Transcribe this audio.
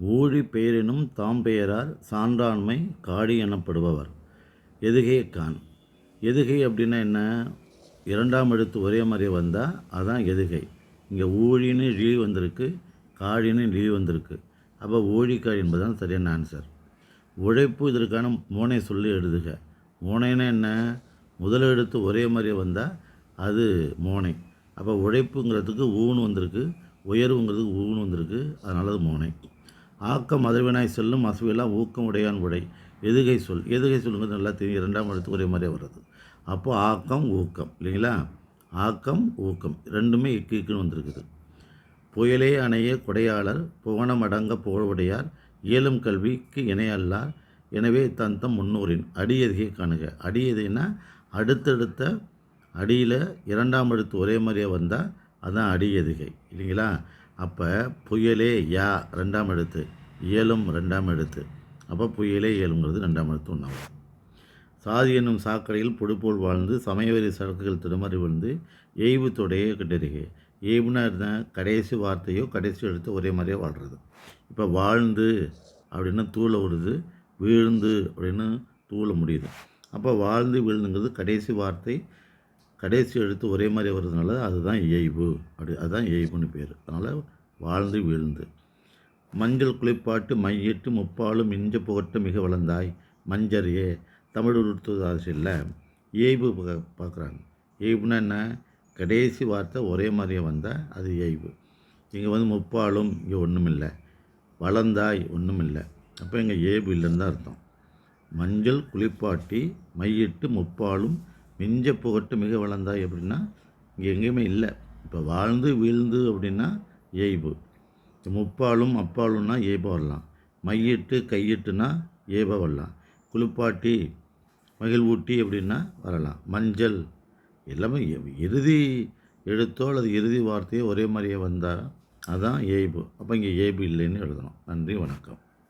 ஊழி பெயரினும் தாம் பெயரார் சான்றாண்மை காடி எனப்படுபவர். எதுகை கான்? எதுகை அப்படின்னா என்ன? இரண்டாம் எழுத்து ஒரே மாதிரி வந்தால் அதான் எதுகை. இங்கே ஊழின்னு லீ வந்திருக்கு காடின்னு லீ வந்திருக்கு. அப்போ ஊழிக்காய் என்பதுதான் சரியான ஆன்சர் உழைப்பு இதற்கான மோனை சொல்லி எழுதுக. மோனைன்னா என்ன? முதல் எழுத்து ஒரே மாதிரி வந்தால் அது மோனை. அப்போ உழைப்புங்கிறதுக்கு ஊன்னு வந்திருக்கு உயர்வுங்கிறதுக்கு ஊன்னு வந்திருக்கு அதனால அது மோனை. ஆக்கம் மதவினாய் செல்லும் அசுவெல்லாம் ஊக்கம் உடையான் உடை. எதுகை சொல் எதுகை சொல்லுங்கிறது நல்லா தெரியும். இரண்டாம் எழுத்து ஒரே மாதிரியே வருது அப்போது ஆக்கம் ஊக்கம் இல்லைங்களா? ஆக்கம் ஊக்கம் ரெண்டுமே இக்கு இக்குன்னு வந்திருக்குது. புயலே அணைய கொடையாளர் புவனம் அடங்க புகழுடையார் இயலும் கல்விக்கு இணையல்லார். எனவே தந்தம் முன்னோரின் அடி எதுகை காணுக. அடி அடுத்தடுத்த அடியில் இரண்டாம் எழுத்து ஒரே மாதிரியே வந்தால் அதுதான் அடி எதுகை இல்லைங்களா? அப்போ புயலே யா ரெண்டாம் எழுத்து. இயலும் ரெண்டாம் எழுத்து. அப்போ புயலே இயலுங்கிறது ரெண்டாம் எழுத்து ஒன்றாகும் சாதி என்னும் சாக்கடையில் பொடுபோல் வாழ்ந்து சமயவெறி சரக்குகள் திருமறி விழுந்து எய்வு தொடையே கண்டறிகை. எய்வுனா இருந்தால் கடைசி வார்த்தையோ கடைசி எழுத்து ஒரே மாதிரியே வாழ்கிறது இப்போ வாழ்ந்து அப்படின்னு தூளை விடுது வீழ்ந்து அப்படின்னு தூளை முடியுது. அப்போ வாழ்ந்து வீழ்ந்துங்கிறது கடைசி வார்த்தை கடைசி எழுத்து ஒரே மாதிரி வர்றதுனால அதுதான் எய்வு அப்படி அதுதான் எய்வுன்னு பேர். அதனால் வாழ்ந்து வீழ்ந்து. மஞ்சள் குளிப்பாட்டு மையிட்டு முப்பாலும் மிஞ்ச புகட்டு மிக வளர்ந்தாய். மஞ்சரியே தமிழ் உருத்துவதாசி இல்லை ஏய்வு பார்க்குறாங்க ஏய்வுனா என்ன? கடைசி வார்த்தை ஒரே மாதிரியே வந்தால் அது ஏய்வு இங்கே வந்து முப்பாலும் இங்கே ஒன்றும் இல்லை வளர்ந்தாய் ஒன்றும் இல்லை அப்போ இங்கே ஏய்வு இல்லைன்னு தான் அர்த்தம். மஞ்சள் குளிப்பாட்டி மையிட்டு முப்பாலும் மிஞ்ச புகட்டு மிக வளர்ந்தாய் அப்படின்னா இங்கே எங்கேயுமே இல்லை. இப்போ வாழ்ந்து வீழ்ந்து அப்படின்னா ஏய்வு முப்பாலும் அப்பாலும்னா ஏப வரலாம். மையிட்டு கையிட்டுனா ஏப வரலாம். குளிப்பாட்டி மகிழ்வூட்டி அப்படின்னா வரலாம். மஞ்சள் எல்லாமே இறுதி எழுத்தோ அல்லது இறுதி வார்த்தையோ ஒரே மாதிரியே வந்தால் அதான் ஏய்பு அப்போ இங்கே ஏய்பு இல்லைன்னு எழுதணும். நன்றி வணக்கம்.